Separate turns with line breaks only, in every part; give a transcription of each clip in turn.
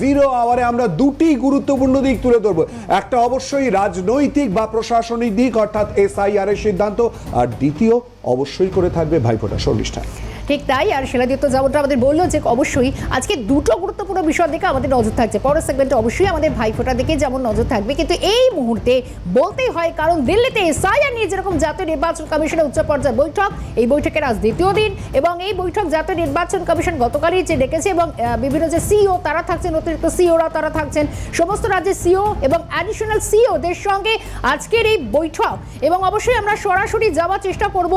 Zero আওয়ারে আমরা দুটি গুরুত্বপূর্ণ দিক তুলে ধরবো। একটা অবশ্যই রাজনৈতিক বা প্রশাসনিক দিক, অর্থাৎ এসআইআর এর সিদ্ধান্ত। আর দ্বিতীয়, অবশ্যই করে থাকবে ভাইফোটা, শর্মিষ্ঠা।
ঠিক তাই, আর শিলাদিত্য যেমনটা আমাদের বলল যে অবশ্যই আজকে দুটো গুরুত্বপূর্ণ বিষয়ের দিকে আমাদের নজর থাকছে। পরের সেগমেন্টে অবশ্যই আমাদের ভাইফোঁটার দিকে যেমন নজর থাকবে, কিন্তু এই মুহূর্তে বলতেই হয় কারণ দিল্লিতে এসআইআর নিয়ে যেরকম জাতীয় নির্বাচন কমিশনের উচ্চ পর্যায়ের বৈঠক, এই বৈঠকের আজ দ্বিতীয় দিন এবং এই বৈঠক জাতীয় নির্বাচন কমিশন গতকালই যে ডেকেছে এবং বিভিন্ন যে সিও তারা থাকছেন, অতিরিক্ত সিওরা তারা থাকছেন, সমস্ত রাজ্যের সিও এবং অ্যাডিশনাল সিওদের সঙ্গে আজকের এই বৈঠক। এবং অবশ্যই আমরা সরাসরি যাওয়ার চেষ্টা করব।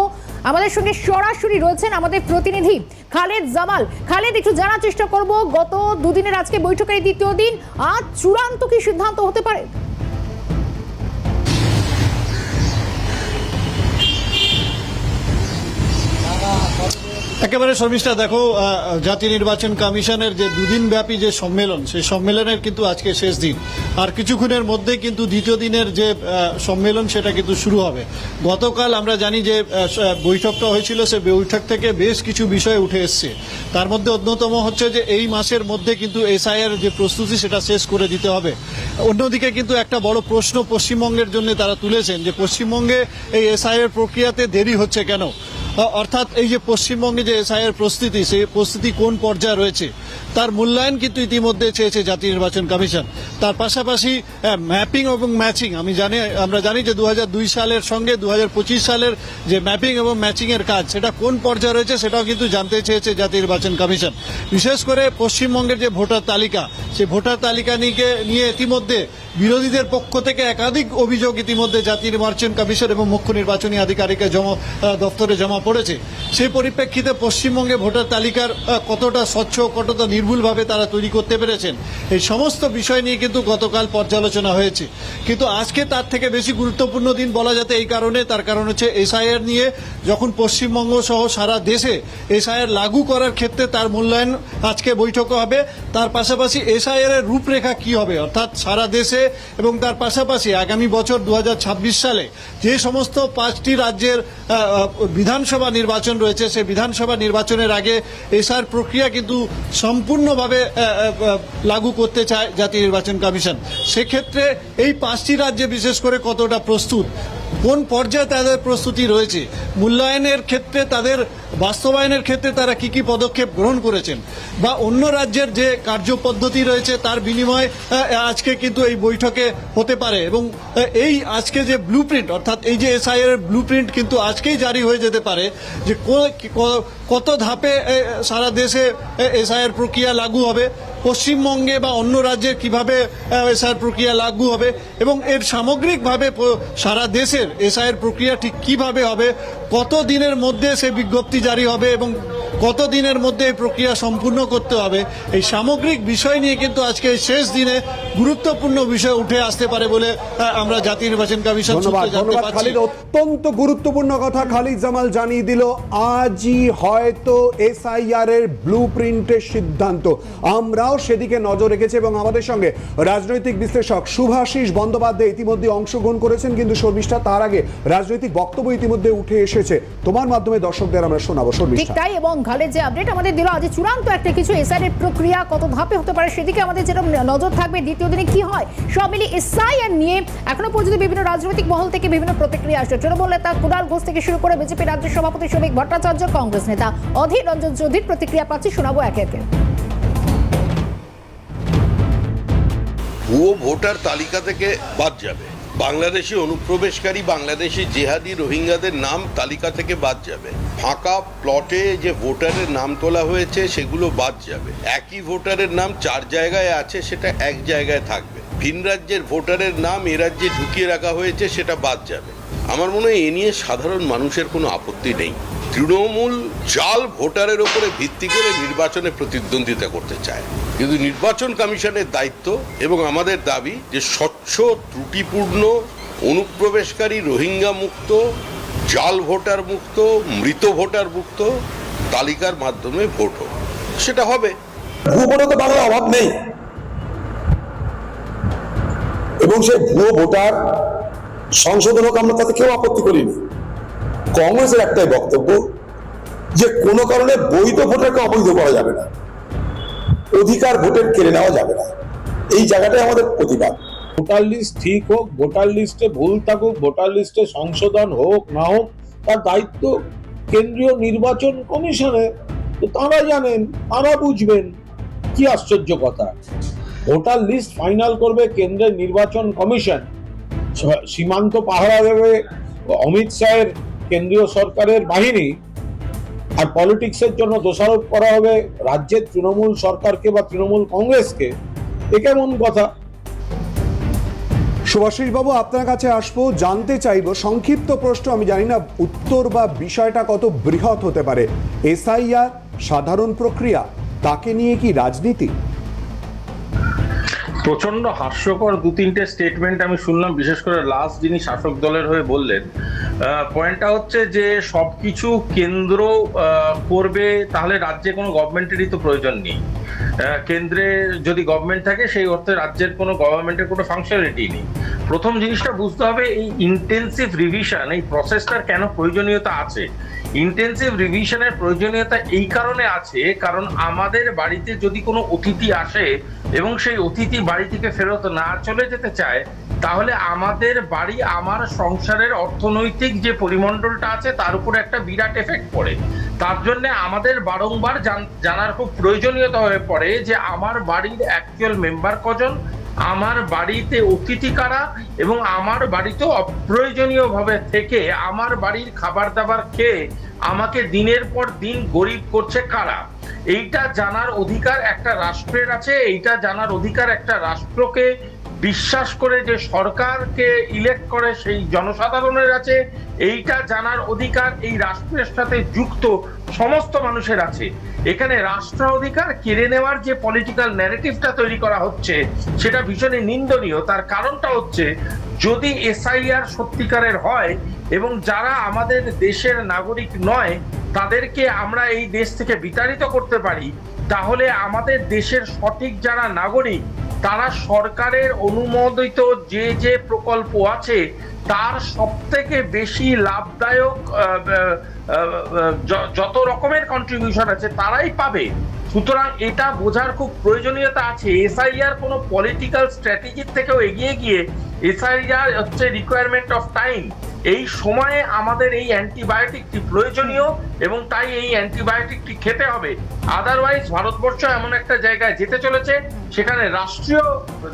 আমাদের সঙ্গে সরাসরি রয়েছেন আমাদের প্রতিনিধি খালেদ জামাল। খালেদ, একটু জানার চেষ্টা করব, গত দুদিনের আজকে বৈঠকের দ্বিতীয় দিন, আজ চূড়ান্ত কি সিদ্ধান্ত হতে পারে?
একেবারে শর্মিষ্ঠা, দেখো জাতীয় নির্বাচন কমিশনের যে দুদিন ব্যাপী যে সম্মেলন, সেই সম্মেলনের কিন্তু আজকে শেষ দিন। আর কিছুক্ষণের মধ্যে কিন্তু দ্বিতীয় দিনের যে সম্মেলন, সেটা কিন্তু শুরু হবে। গতকাল আমরা জানি যে বৈঠকটা হয়েছিল, সে বৈঠক থেকে বেশ কিছু বিষয় উঠে এসছে। তার মধ্যে অন্যতম হচ্ছে যে, এই মাসের মধ্যে কিন্তু এসআইআর যে প্রস্তুতি, সেটা শেষ করে দিতে হবে। অন্যদিকে কিন্তু একটা বড় প্রশ্ন পশ্চিমবঙ্গের জন্য তারা তুলেছেন যে, পশ্চিমবঙ্গে এই এসআইআর প্রক্রিয়াতে দেরি হচ্ছে কেন? অর্থাৎ এই যে পশ্চিমবঙ্গে যে এসআইয়ের প্রস্তুতি, সেই প্রস্তুতি কোন পর্যায়ে রয়েছে? তার মূল্যায়ন কিন্তু ইতিমধ্যে চেয়েছে জাতীয় নির্বাচন কমিশন। তার পাশাপাশি ম্যাপিং এবং ম্যাচিং। আমি জানি, আমরা জানি যে দুহাজার দুই সালের সঙ্গে দু হাজার পঁচিশ সালের যে ম্যাপিং এবং ম্যাচিং এর কাজ, সেটা কোন পর্যায়ে রয়েছে সেটাও কিন্তু জানতে চেয়েছে জাতীয় নির্বাচন কমিশন। বিশেষ করে পশ্চিমবঙ্গের যে ভোটার তালিকা, সেই ভোটার তালিকা নিয়ে ইতিমধ্যে বিরোধীদের পক্ষ থেকে একাধিক অভিযোগ ইতিমধ্যে জাতীয় নির্বাচন কমিশন এবং মুখ্য নির্বাচনী আধিকারিকের জমা দপ্তরে জমা পড়েছে। সেই পরিপ্রেক্ষিতে পশ্চিমবঙ্গে ভোটার তালিকার কতটা স্বচ্ছ কতটা নির্ভুলভাবে তারা তৈরি করতে পেরেছেন এই সমস্ত বিষয় নিয়ে কিন্তু গতকাল পর্যালোচনা হয়েছে। কিন্তু আজকে তার থেকে বেশি গুরুত্বপূর্ণ দিন বলা যাতে এই কারণে তার কারণ হচ্ছে এসআইআর নিয়ে যখন পশ্চিমবঙ্গ সহ সারা দেশে এসআইআর লাগু করার ক্ষেত্রে তার মূল্যায়ন আজকে বৈঠকে হবে তার পাশাপাশি এসআইআর এর রূপরেখা কি হবে? অর্থাৎ সারা দেশে এবং তার পাশাপাশি আগামী বছর দু হাজার ছাব্বিশ সালে যে সমস্ত পাঁচটি রাজ্যের আহ, বিধানসভা নির্বাচন রয়েছে, সেই বিধানসভা নির্বাচনের আগে এসআর প্রক্রিয়া কিন্তু সম্পূর্ণভাবে লাগু করতে চায় জাতীয় নির্বাচন কমিশন। সেক্ষেত্রে এই পাঁচটি রাজ্যে বিশেষ করে কতটা প্রস্তুত? কোন পর্যায়ে তাদের প্রস্তুতি রয়েছে? মূল্যায়নের ক্ষেত্রে তাদের বাস্তবায়নের ক্ষেত্রে তারা কি কি পদক্ষেপ গ্রহণ করেছেন? বা অন্য রাজ্যের যে কার্যপদ্ধতি রয়েছে, তার বিনিময়ে আজকে কিন্তু এই বৈঠকে হতে পারে এবং এই আজকে যে ব্লু প্রিন্ট অর্থাৎ এই যে এসআইআর এর ব্লু কিন্তু আজকেই জারি হয়ে যেতে পারে যে কত ধাপে সারা দেশে এসআইআর প্রক্রিয়া লাগু হবে। পশ্চিমবঙ্গে বা অন্য রাজ্যে কীভাবে এসআইয়ের প্রক্রিয়া লাগু হবে এবং এর সামগ্রিকভাবে সারা দেশের এসআইয়ের প্রক্রিয়া ঠিক কীভাবে হবে, কত দিনের মধ্যে সে বিজ্ঞপ্তি জারি হবে এবং কত দিনের মধ্যে এই প্রক্রিয়া সম্পূর্ণ করতে হবে এই সামগ্রিক বিষয় নিয়ে কিন্তু আজকে শেষ দিনে গুরুত্বপূর্ণ বিষয় উঠে আসতে পারে বলে আমরা জাতীয় নির্বাচন কমিশন
অত্যন্ত গুরুত্বপূর্ণ কথা খালিদ জামাল জানিয়ে দিল আজই হয়তো এসআইআর এর ব্লু প্রিন্টের সিদ্ধান্ত। আমরাও সেদিকে নজর রেখেছি এবং আমাদের সঙ্গে রাজনৈতিক বিশ্লেষক শুভাশিস বন্দ্যোপাধ্যায় ইতিমধ্যে অংশগ্রহণ করেছেন কিন্তু শর্মিষ্ঠা তার আগে রাজনৈতিক বক্তব্য ইতিমধ্যে উঠে এসেছে। তোমার মাধ্যমে দর্শকদের আমরা শোনাবো। শর্মিষ্ঠা।
তাই এবং খালেদ যে আপডেট আমাদের দিল, আজ চূড়ান্ত একটা কিছু এসআইআর এর প্রক্রিয়া কত ধাপে হতে পারে সেদিকে আমাদের যেরকম নজর থাকবে, দ্বিতীয় দিনে কি হয়, সব মিলিয়ে এসআইআর নিয়ে এখনও পর্যন্ত বিভিন্ন রাজনৈতিক মহল থেকে বিভিন্ন প্রতিক্রিয়া আসছে। তৃণমূল নেতা কুণাল ঘোষ থেকে শুরু করে বিজেপি রাজ্য সভাপতি শ্রমিক ভট্টাচার্য, কংগ্রেস নেতা অধীর রঞ্জন চৌধুরীর প্রতিক্রিয়া পাচ্ছি, শোনাবো একে একে।
ভুয়ো ভোটার তালিকা থেকে বাদ যাবে। বাংলাদেশি অনুপ্রবেশকারী বাংলাদেশি জেহাদি রোহিঙ্গাদের নাম তালিকা থেকে বাদ যাবে। ফাঁকা প্লটে যে ভোটারের নাম তোলা হয়েছে, সেগুলো বাদ যাবে। একই ভোটারের নাম চার জায়গায় আছে, সেটা এক জায়গায় থাকবে। ভিন রাজ্যের ভোটারের নাম এ রাজ্যে ঢুকিয়ে রাখা হয়েছে, সেটা বাদ যাবে। আমার মনে হয় এ নিয়ে সাধারণ মানুষের কোনো আপত্তি নেই। তৃণমূল জাল ভোটারের ওপরে ভিত্তি করে নির্বাচনে প্রতিদ্বন্দ্বিতা করতে চায়। কিন্তু নির্বাচন কমিশনের দায়িত্ব এবং আমাদের দাবি যে স্বচ্ছ, ত্রুটিপূর্ণ, অনুপ্রবেশকারী, রোহিঙ্গা মুক্ত, জাল ভোটার মুক্ত, মৃত ভোটার মুক্ত তালিকার মাধ্যমে ভোট হোক। সেটা হবে।
ভুয়ো বাংলা অভাব নেই। এবং সেই ভুয়ো ভোটার সংশোধন হোক আমরা তাতে কেউ আপত্তি করিনি। কংগ্রেসের একটাই বক্তব্য যে কোনো কারণে বৈধ ভোটারকে অবৈধ করা যাবে না। অধিকার ভোটের কেড়ে নেওয়া যাবে না। এই জায়গাটাই আমাদের প্রতিবাদ।
ভোটার লিস্ট ঠিক হোক, ভোটার লিস্টে ভুল থাকুক, ভোটার লিস্টে সংশোধন হোক, না হোক, তার দায়িত্ব কেন্দ্রীয় নির্বাচন কমিশনের তো তারা জানেন, তারা বুঝবেন, কি আশ্চর্য কথা। ভোটার লিস্ট ফাইনাল করবে কেন্দ্রের নির্বাচন কমিশন। সীমান্ত পাহারা দেবে অমিত শাহের কেন্দ্রীয় সরকারের বাহিনী আর পলিটিক্সের জন্য দোষারোপ করা হবে রাজ্যের তৃণমূল সরকারকে বা তৃণমূল কংগ্রেসকে এ কেমন কথা?
সুভাষিস বাবু আপনার কাছে আসব জানতে চাইব সংক্ষিপ্ত প্রশ্ন আমি জানি না উত্তর বা বিষয়টা কত বৃহৎ হতে পারে। এসআইআর সাধারণ প্রক্রিয়া তাকে নিয়ে কি রাজনীতি?
প্রচণ্ড হাস্যকর দু তিনটে স্টেটমেন্ট আমি শুনলাম বিশেষ করে লাস্ট যিনি শাসক দলের হয়ে বললেন পয়েন্টটা হচ্ছে যে সবকিছু কেন্দ্র করবে, তাহলে রাজ্যে কোনো গভর্নমেন্টেরই তো প্রয়োজন নেই। কেন্দ্রে যদি গভর্নমেন্ট থাকে, সেই অর্থে রাজ্যের কোনো গভর্নমেন্টের কোনো ফাংশনালিটি নেই। প্রথম জিনিসটা বুঝতে হবে, এই ইন্টেন্সিভ রিভিশন এই প্রসেসটার কেন প্রয়োজনীয়তা আছে? ইন্টেন্সিভ রিভিশনের প্রয়োজনীয়তা এই কারণে আছে, কারণ আমাদের বাড়িতে যদি কোনো অতিথি আসে এবং সেই অতিথি বাড়ি থেকে ফেরত না চলে যেতে চায় তাহলে আমাদের বাড়ি, আমার সংসারের অর্থনৈতিক যে পরিমণ্ডলটা আছে, তার উপরে একটা বিরাট এফেক্ট পড়ে। তার জন্য আমাদের বারংবার জানার খুব প্রয়োজনীয়তা হয়ে পড়ে যে, আমার বাড়ির অ্যাকচুয়াল মেম্বার কজন, আমার বাড়িতে অতিথি কারা এবং আমার বাড়িতে অপ্রয়োজনীয়ভাবে থেকে আমার বাড়ির খাবার দাবার খেয়ে আমাকে দিনের পর দিন গরিব করছে কারা? এইটা জানার অধিকার একটা রাষ্ট্রের আছে, এইটা জানার অধিকার একটা রাষ্ট্রকে বিশ্বাস করে যে সরকারকে ইলেক্ট করে সেই জনসাধারণের আছে এইটা জানার অধিকার এই রাষ্ট্রের সাথে যুক্ত সমস্ত মানুষের আছে। এখানে রাষ্ট্র অধিকার কেড়ে নেওয়ার যে পলিটিক্যাল ন্যারেটিভটা তৈরি করা হচ্ছে, সেটা ভীষণই নিন্দনীয়। তার কারণটা হচ্ছে, যদি এসআইআর সত্যিকারের হয় এবং যারা আমাদের দেশের নাগরিক নয়, তাদেরকে আমরা এই দেশ থেকে বিতাড়িত করতে পারি, তাহলে আমাদের দেশের সঠিক যারা নাগরিক তারা সরকারের অনুমোদিত যে যে প্রকল্প আছে, তার সব থেকে বেশি লাভদায়ক যত রকমের কন্ট্রিবিউশন আছে, তারাই পাবে। সুতরাং এটা বোঝার খুব প্রয়োজনীয়তা আছে। এসআইআর কোনো পলিটিক্যাল স্ট্র্যাটেজির থেকেও এগিয়ে গিয়ে, এসআইআর হচ্ছে রিকোয়ারমেন্ট অফ টাইম এই সময়ে আমাদের এই অ্যান্টিবায়োটিকটি প্রয়োজনীয় এবং তাই এই অ্যান্টিবায়োটিকটি খেতে হবে। আদারওয়াইজ ভারতবর্ষ এমন একটা জায়গায় যেতে চলেছে সেখানে রাষ্ট্রীয়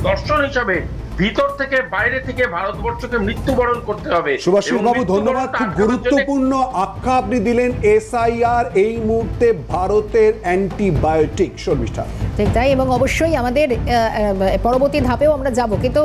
দর্শন হিসাবে ভিতর থেকে বাইরে থেকে ভারতবর্ষকে মৃত্যুবরণ করতে হবে।
সুভাষিস বাবু ধন্যবাদ। খুব গুরুত্বপূর্ণ আখ্যা আপনি দিলেন এসআইআর এই মুহূর্তে ভারতের অ্যান্টিবায়োটিক। শর্মিষ্ঠা।
ঠিক তাই এবং অবশ্যই আমাদের পরবর্তী ধাপেও আমরা যাব। কিন্তু